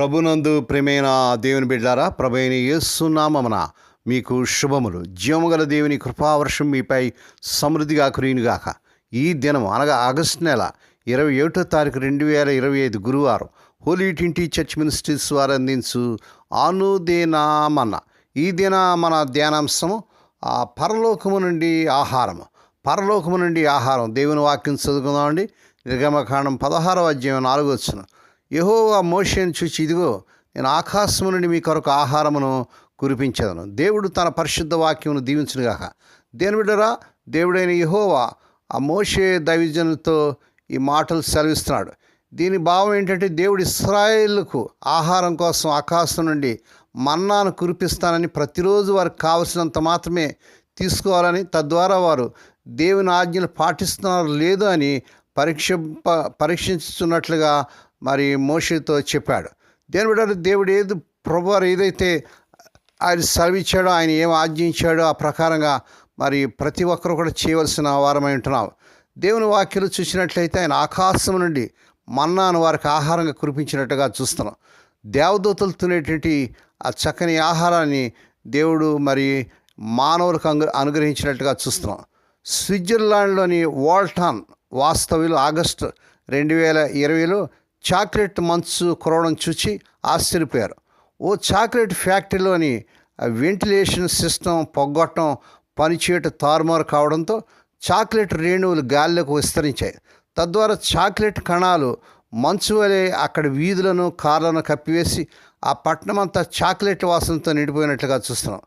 ప్రభునందు ప్రేమైన దేవుని బిడ్డారా ప్రభైన యేసునామమున మీకు శుభములు. జీవముగల దేవుని కృపావర్షం మీపై సమృద్ధిగా కురియునుగాక. ఈ దినం అనగా ఆగస్టు నెల ఇరవై ఒకటో తారీఖు రెండు వేల ఇరవై ఐదు గురువారం హోలీ ట్వంటీ చర్చ్ మినిస్ట్రీస్ వారు అందించు అనుదేనామన్న ఈ దిన మన ధ్యానాంశము ఆ పరలోకము నుండి ఆహారము. పరలోకము నుండి ఆహారం. దేవుని వాక్యం చదువుకుందామండి. నిర్గమకాండం పదహారవ అధ్యాయం నాలుగో వచ్చిన యహోవా మోషేను చూచి ఇదిగో నేను ఆకాశము నుండి మీ కొరకు ఆహారమును కురిపించదను. దేవుడు తన పరిశుద్ధ వాక్యమును దీవించునుగాక. దేని బిడ్డరా దేవుడైన యహోవా ఆ మోషే దైవజనులతో ఈ మాటలు సెలవిస్తున్నాడు. దీని భావం ఏంటంటే దేవుడు ఇస్రాయేళ్ళకు ఆహారం కోసం ఆకాశం నుండి మన్నాను కురిపిస్తానని ప్రతిరోజు వారికి కావలసినంత మాత్రమే తీసుకోవాలని తద్వారా వారు దేవుని ఆజ్ఞలు పాటిస్తున్నారు లేదు అని పరీక్ష పరీక్షించుతున్నట్లుగా మరి మోషితో చెప్పాడు. దేని బిడ్డ దేవుడు ఏది ప్రభు ఏదైతే ఆయన సెలవిచ్చాడో ఆయన ఏం ఆజ్ఞించాడో ఆ ప్రకారంగా మరి ప్రతి ఒక్కరు కూడా చేయవలసిన వారమై ఉంటున్నాం. దేవుని వాక్యలు చూసినట్లయితే ఆయన ఆకాశం నుండి మన్నాను వారికి ఆహారంగా కురిపించినట్టుగా చూస్తున్నాం. దేవదూతలు తినేటువంటి ఆ చక్కని ఆహారాన్ని దేవుడు మరి మానవులకు అంగు అనుగ్రహించినట్టుగా చూస్తున్నాం. స్విట్జర్లాండ్లోని వాల్టాన్ వాస్తవ్యులు ఆగస్టు రెండు వేల ఇరవైలో చాక్లెట్ మంచు కురవడం చూసి ఆశ్చర్యపోయారు. ఓ చాక్లెట్ ఫ్యాక్టరీలోని వెంటిలేషన్ సిస్టమ్ పొగ్గొట్టం పనిచేయటం తారుమారు కావడంతో చాక్లెట్ రేణువులు గాల్లోకి విస్తరించాయి. తద్వారా చాక్లెట్ కణాలు మంచు వలె అక్కడ వీధులను కార్లను కప్పివేసి ఆ పట్టణమంతా చాక్లెట్ వాసనతో నిండిపోయినట్లుగా చూస్తున్నాం.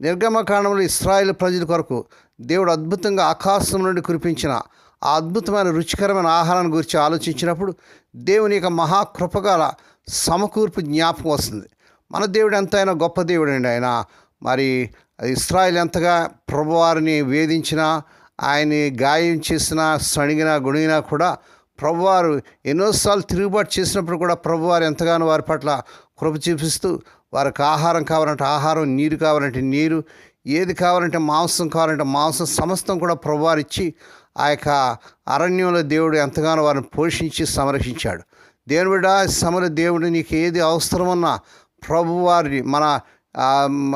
నిర్గమకాండంలో ఇస్రాయేల్ ప్రజల కొరకు దేవుడు అద్భుతంగా ఆకాశం నుండి కురిపించిన ఆ అద్భుతమైన రుచికరమైన ఆహారాన్ని గురించి ఆలోచించినప్పుడు దేవుని యొక్క మహాకృపగల సమకూర్పు జ్ఞాపకం వస్తుంది. మన దేవుడు ఎంతైనా గొప్ప దేవుడు అండి ఆయన. మరి ఇస్రాయల్ ఎంతగా ప్రభువారిని వేధించినా ఆయన్ని గాయం చేసినా సణిగినా గుణిగినా కూడా ప్రభువారు ఎన్నోసార్లు తిరుగుబాటు చేసినప్పుడు కూడా ప్రభువారు ఎంతగానో వారి పట్ల కృప చూపిస్తూ వారికి ఆహారం కావాలంటే ఆహారం నీరు కావాలంటే నీరు ఏది కావాలంటే మాంసం కావాలంటే మాంసం సమస్తం కూడా ప్రభువారు ఇచ్చి ఆ యొక్క అరణ్యంలో దేవుడు ఎంతగానో వారిని పోషించి సంరక్షించాడు. దేవుడా సమర దేవుడు నీకు ఏది అవసరమన్నా ప్రభువారిని మన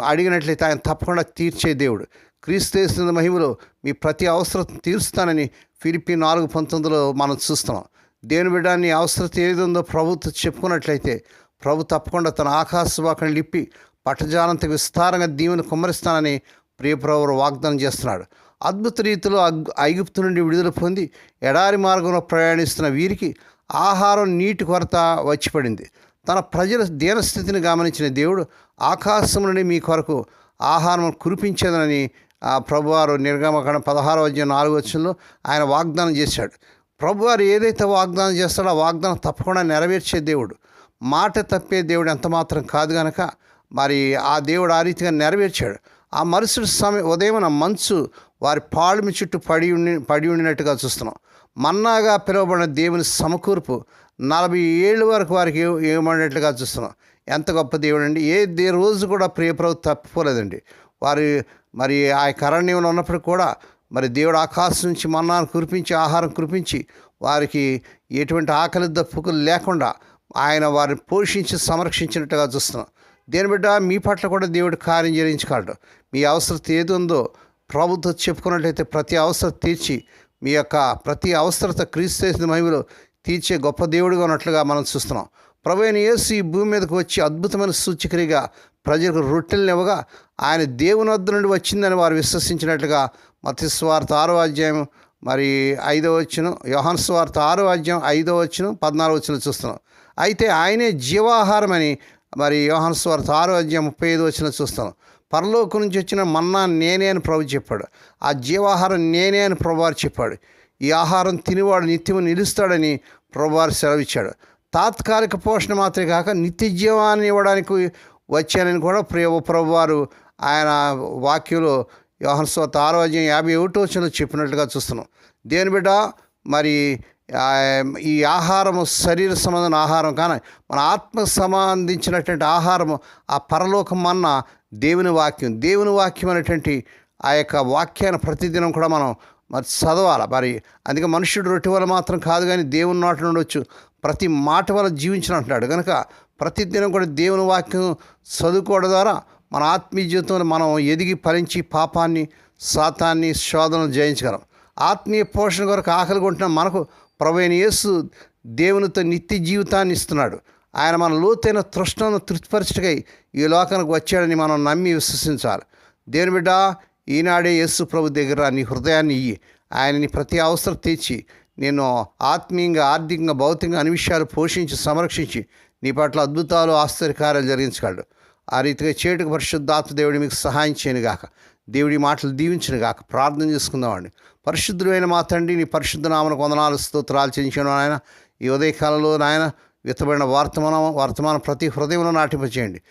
అడిగినట్లయితే ఆయన తప్పకుండా తీర్చే దేవుడు. క్రీస్తు మహిమలో మీ ప్రతి అవసరం తీరుస్తానని ఫిలిపి నాలుగు పంతొమ్మిదిలో మనం చూస్తున్నాం. దేవుని బిడ్డాన్ని నీ అవసరత ఏది ఉందో ప్రభుత్వం చెప్పుకున్నట్లయితే ప్రభు తప్పకుండా తన ఆకాశవాకని లిప్పి పట్టజాలంత విస్తారంగా దీవెని కుమ్మరిస్తానని ప్రియప్రభు వాగ్దానం చేస్తున్నాడు. అద్భుత రీతిలో అగ్ ఐగుప్తు నుండి విడుదల పొంది ఎడారి మార్గంలో ప్రయాణిస్తున్న వీరికి ఆహారం నీటి కొరత వచ్చిపడింది. తన ప్రజల దీనస్థితిని గమనించిన దేవుడు ఆకాశం నుండి మీ కొరకు ఆహారం కురిపించేదనని ఆ ప్రభువారు నిర్గమకణ పదహారవ అధ్యాయం నాలుగు వచ్చంలో ఆయన వాగ్దానం చేశాడు. ప్రభువారు ఏదైతే వాగ్దానం చేస్తాడో ఆ వాగ్దానం తప్పకుండా నెరవేర్చే దేవుడు. మాట తప్పే దేవుడు ఎంతమాత్రం కాదు గనక మరి ఆ దేవుడు ఆ రీతిగా నెరవేర్చాడు. ఆ మరుసటి సమయం ఉదయం మంచు వారి పాళ్ళమి చుట్టూ పడి ఉండి పడి ఉండినట్టుగా చూస్తున్నాం. మన్నాగా పిలువబడిన దేవుని సమకూర్పు నలభై ఏళ్ళ వరకు వారికి ఏమన్నట్లుగా చూస్తున్నాం. ఎంత గొప్ప దేవుడు అండి ఏ దే రోజు కూడా ప్రియప్రభు తప్పిపోలేదండి. వారి మరి ఆ కరణ్యంలో ఉన్నప్పుడు కూడా మరి దేవుడు ఆకాశం నుంచి మన్నాను కురిపించి ఆహారం కురిపించి వారికి ఎటువంటి ఆకలి దప్పుకులు లేకుండా ఆయన వారిని పోషించి సంరక్షించినట్టుగా చూస్తున్నాం. దేని బిడ్డ? మీ పట్ల కూడా దేవుడు కార్యం చేయించగలడు మీ అవసరత ఏది ఉందో ప్రభుత్వం చెప్పుకున్నట్లయితే ప్రతి అవసరం తీర్చి మీ యొక్క ప్రతి అవసరత క్రీస్తు చేసిన మహిమలు తీర్చే గొప్ప దేవుడిగా ఉన్నట్లుగా మనం చూస్తున్నాం. ప్రభు అయిన యేసు ఈ భూమి మీదకి వచ్చి అద్భుతమైన సూచక్రియగా ప్రజలకు రొట్టెలను ఇవ్వగా ఆయన దేవుని వద్ద నుండి వచ్చిందని వారు విశ్వసించినట్లుగా మతిస్వార్త ఆరో అధ్యాయం మరి ఐదో వచ్చిన యోహాన్ స్వార్త ఆరో అధ్యాయం ఐదో వచ్చిన పద్నాలుగు వచ్చిన చూస్తున్నాం. అయితే ఆయనే జీవాహారం అని మరి యోహాన్ స్వార్త ఆరో అధ్యాయం ముప్పై ఐదు వచ్చిన చూస్తాం పరలోకం నుంచి వచ్చిన మన్నా నేనే అని ప్రభు చెప్పాడు. ఆ జీవాహారం నేనే అని ప్రభువారు చెప్పాడు. ఈ ఆహారం తినివాడు నిత్యము నిలుస్తాడని ప్రభువారు సెలవిచ్చాడు. తాత్కాలిక పోషణ మాత్రమే కాక నిత్య జీవాన్ని ఇవ్వడానికి వచ్చానని కూడా ప్రియ ప్రభువారు ఆయన వాక్యంలో యోహన్ స్వత ఆరో అధ్యాయం యాభై ఒకటో వచ్చిన చెప్పినట్లుగా చూస్తున్నాం. దేని బిడ్డ మరి ఈ ఆహారము శరీర సంబంధమైన ఆహారం కానీ మన ఆత్మ సంబంధించినటువంటి ఆహారము ఆ పరలోకం అన్న దేవుని వాక్యం. దేవుని వాక్యం అనేటువంటి ఆ యొక్క వాక్యాన్ని ప్రతిదినం కూడా మనం మరి చదవాలి. మరి అందుకే మనుషుడు రొట్టె వల్ల మాత్రం కాదు కానీ దేవుని నాట ఉండొచ్చు ప్రతి మాట వల్ల జీవించిన అంటున్నాడు. కనుక ప్రతిదినం కూడా దేవుని వాక్యం చదువుకోవడం ద్వారా మన ఆత్మీయ జీవితంలో మనం ఎదిగి ఫలించి పాపాన్ని శాతాన్ని శోధనలు జయించగలం. ఆత్మీయ పోషణ కొరకు ఆకలి కొంటున్న మనకు ప్రభైన యేసు దేవునితో నిత్య జీవితాన్ని ఇస్తున్నాడు. ఆయన మన లోతైన తృష్ణను తృప్తిపరచటకై ఈ లోకానికి వచ్చాడని మనం నమ్మి విశ్వసించాలి. దేవుని బిడ్డ ఈనాడే యేసు ప్రభు దగ్గర నీ హృదయాన్ని ఇయ్యి. ఆయనని ప్రతి అవసరం తీర్చి నేను ఆత్మీయంగా ఆర్థికంగా భౌతికంగా అన్ని విషయాలు పోషించి సంరక్షించి నీ పట్ల అద్భుతాలు ఆశ్చర్యకార్యాలు జరిగించగలడు. ఆ రీతిగా చేటుకు పరిశుద్ధాత్మ దేవుడు మీకు సహాయం చేయనుగాక. దేవుడి మాటలు దీవించిన గాక ప్రార్థన చేసుకుందామండి. పరిశుద్ధుడైన మా తండ్రి నీ పరిశుద్ధ నామన కొందనాలు స్తోత్రాలు చెందించాను నాయన. ఈ ఉదయకాలంలో నాయన విత్తబడిన వర్తమానం వర్తమానం ప్రతి హృదయంలో నాటింపచేయండి.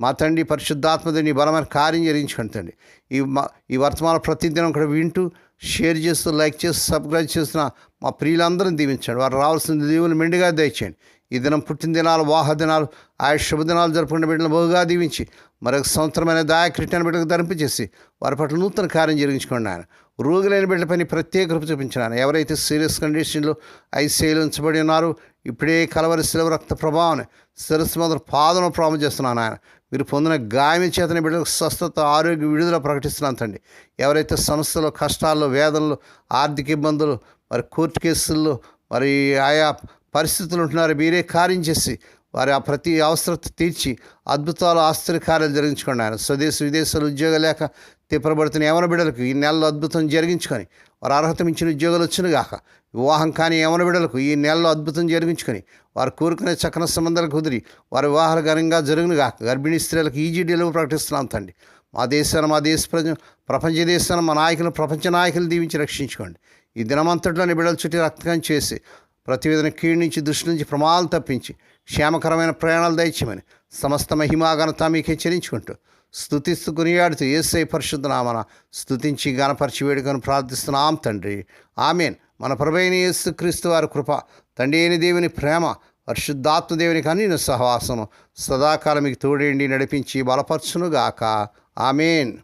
మా తండ్రి పరిశుద్ధాత్మది నీ బలమైన కార్యం జరించుకోండి తండ్రి. ఈ మా ఈ వర్తమానం ప్రతిదినం కూడా వింటూ షేర్ చేస్తూ లైక్ చేస్తూ సబ్స్క్రైబ్ చేస్తున్న మా ప్రియులందరిని దీవించండి. వారు రావాల్సిన దీవులు మెండుగా దయచేయండి. ఈ దినం పుట్టినదినాలు వాహదినాలు ఆయా శుభదినాలు జరుపుకునే బిడ్డలను బహుగా దీవించి మరొక సంవత్సరమైన దాయక్రిటైన బిడ్డలకు ధరింపచేసి వారి పట్ల నూతన కార్యం జరిగించుకోండి ఆయన రోగులైన పని ప్రత్యేక కృప చూపించినాను ఎవరైతే సీరియస్ కండిషన్లో ఐసీఐలు ఉంచబడి ఉన్నారు ఇప్పుడే కలవరి శిలవ రక్త ప్రభావం శిరస్సు మొదలు పాదన ప్రాము చేస్తున్నాను ఆయన మీరు పొందిన గాయం చేతని బిడ్డలకు స్వస్థత ఆరోగ్య విడుదల ప్రకటిస్తున్నాను తండ్రి. ఎవరైతే సంస్థలో కష్టాల్లో వేదనలు ఆర్థిక ఇబ్బందులు మరి కోర్టు కేసుల్లో మరి ఆయా పరిస్థితులు ఉంటున్నారు. మీరే కార్యం చేసి వారి ఆ ప్రతి అవసరత తీర్చి అద్భుతాలు ఆశ్చర్యకార్యాలు జరిగించుకోండి ఆయన. స్వదేశ విదేశాలు ఉద్యోగం లేక తిప్పబడుతున్న యవన బిడ్డలకు ఈ నెలలో అద్భుతం జరిగించుకొని వారు అర్హత మించిన ఉద్యోగాలు వచ్చిన గాక వివాహం కాని యవన బిడ్డలకు ఈ నెలలో అద్భుతం జరిగించుకొని వారు కోరుకునే చక్కన సంబంధాలు కుదిరి వారి వివాహాలు ఘనంగా జరుగును గాక. గర్భిణీ స్త్రీలకు ఈజీ డెలివరీ ప్రకటిస్తున్నాం తండ్రి. మా దేశాన్ని మా దేశ ప్రజ ప్రపంచ దేశాన్ని మా నాయకులు ప్రపంచ నాయకులు దీవించి రక్షించుకోండి. ఈ దినమంతట్లోని బిడ్డల చుట్టూ రక్తకం చేసి ప్రతివేదన విధంగా నుంచి దృష్టి నుంచి ప్రమాదాలు తప్పించి క్షేమకరమైన ప్రయాణాలు దయచేయమని సమస్త మహిమాఘనత మీకే చెల్లించుకుంటూ స్థుతిస్తూ కొనియాడుతూ ఏసై పరిశుద్ధనామన స్థుతించి గణపరిచి వేడుకను ప్రార్థిస్తున్నాం తండ్రి. ఆమెన్. మన ప్రభైన యేసు క్రీస్తు వారి కృప తండ్రి అయిన దేవుని ప్రేమ పరిశుద్ధాత్మ దేవునికి అన్ని సహవాసము సదాకాలం మీకు తోడేండి నడిపించి బలపరచునుగాక. ఆమెన్.